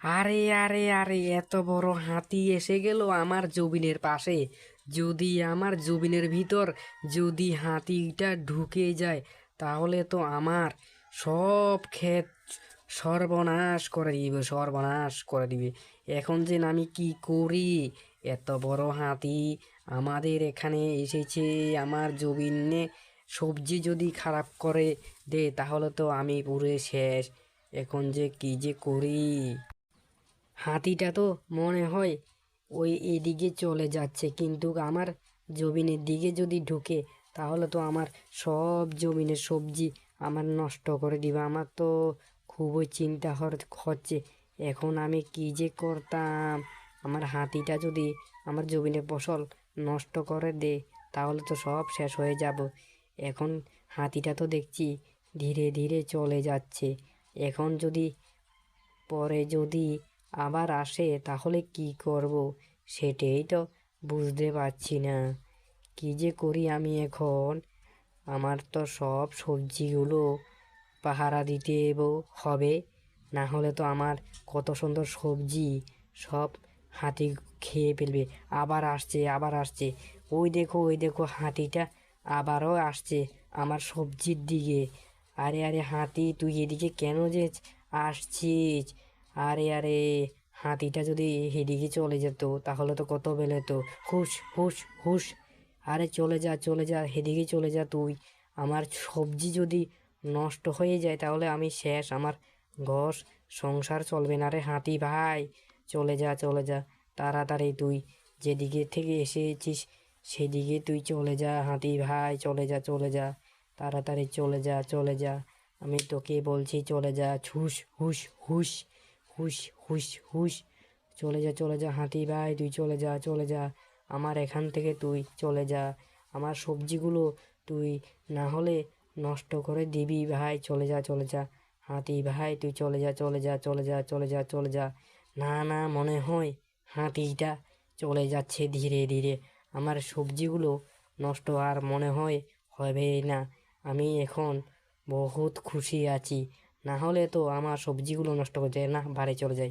আরে আরে আরে, এত বড় হাতি এসে গেল আমার জবিনের পাশে। যদি আমার জবিনের ভিতর যদি হাতিটা ঢুকে যায়, তাহলে তো আমার সব ক্ষেত সর্বনাশ করে দিবে, সর্বনাশ করে দিবে। এখন যে আমি কি করি? এত বড় হাতি আমাদের এখানে এসেছে, আমার জবিনে সবজি যদি খারাপ করে দে, তাহলে তো আমি পুরো শেষ। এখন যে কি যে করি? হাতিটা তো মনে হয় ওই এদিকে চলে যাচ্ছে। কিন্তু আমার জমিনের দিকে যদি ঢুকে, তাহলে তো আমার সব জমিনের সবজি আমার নষ্ট করে দিবে। আমার তো খুবই চিন্তা হচ্ছে, এখন আমি কি যে করতাম? আমার হাতিটা যদি আমার জমিনের ফসল নষ্ট করে দে, তাহলে তো সব শেষ হয়ে যাব। এখন হাতিটা তো দেখছি ধীরে ধীরে চলে যাচ্ছে। এখন যদি পরে যদি আবার আসে, তাহলে কি করব? সেটাই তো বুঝতে পারছি না। কি যে করি আমি এখন? আমার তো সব সবজিগুলো পাহারা দিতে হবে। না হলে তো আমার কত সুন্দর সবজি সব হাতি খেয়ে ফেলবে। আবার আসছে আবার আসছে। ওই দেখো ওই দেখো, হাতিটা আবারও আসছে আমার সবজির দিকে। আরে আরে হাতি, তুই এদিকে কেন যে আসছিস? আরে আরে, হাতিটা যদি এদিকে চলে যেত, তাহলে তো কত বেলে তো হুস হুস আরে, চলে যা চলে যা, এদিকে চলে যা তুই। আমার সবজি যদি নষ্ট হয়ে যায়, তাহলে আমি শেষ। আমার ঘর, সংসার চলবে না রে হাতি ভাই। চলে যা চলে যা, তাড়াতাড়ি তুই। যেদিকে থেকে এসেছিস, সেদিকে তুই চলে যা হাতি ভাই, চলে যা চলে যা। তাড়াতাড়ি চলে যা চলে যা। আমি তোকে বলছি, চলে যা। হুস হুস হুস হুস হুস হুস চলে যা চলে যা হাতি ভাই, তুই চলে যা চলে যা। আমার এখান থেকে তুই চলে যা। আমার সবজিগুলো তুই না হলে নষ্ট করে দিবি ভাই। চলে যা চলে যা। হাতি ভাই, তুই চলে যা চলে যা চলে যা চলে যা চলে যা। না না, মনে হয় হাতিটা চলে যাচ্ছে ধীরে ধীরে। আমার সবজিগুলো নষ্ট আর মনে হয় হবে না। আমি এখন বহুত খুশি আছি। না হলে তো আমার সবজিগুলো নষ্ট হয়ে যায় না বাড়ি চলে যাই।